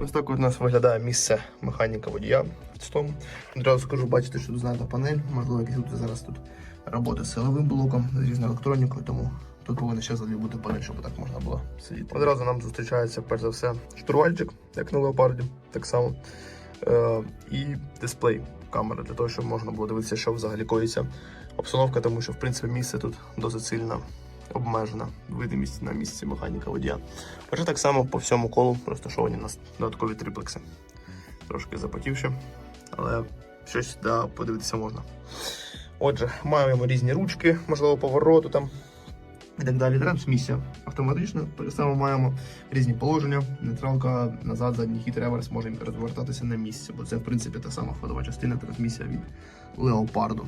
Ось так у нас виглядає місце механіка водія в цьому. Одразу скажу, бачите, що тут знята панель, можливо, якісь тут зараз тут роботи з силовим блоком, з різною електронікою, тому тут повинна ще взагалі бути панель, щоб так можна було сидіти. Одразу нам зустрічається, перш за все, штурвальчик, як на леопарді, так само. Е, і дисплей камери для того, щоб можна було дивитися, що взагалі коїться обстановка, тому що в принципі місце тут досить сильно обмежена видимість на місці механіка водія. Хоча так само по всьому колу розташовані у нас додаткові триплекси. Трошки запотівши, але щось да, подивитися можна. Отже, маємо різні ручки, можливо, повороту там і так далі. Трансмісія автоматична. Так само маємо різні положення. Нейтралка назад, задній хід реверс може розвертатися на місці, бо це в принципі та сама ходова частина трансмісія від леопарду.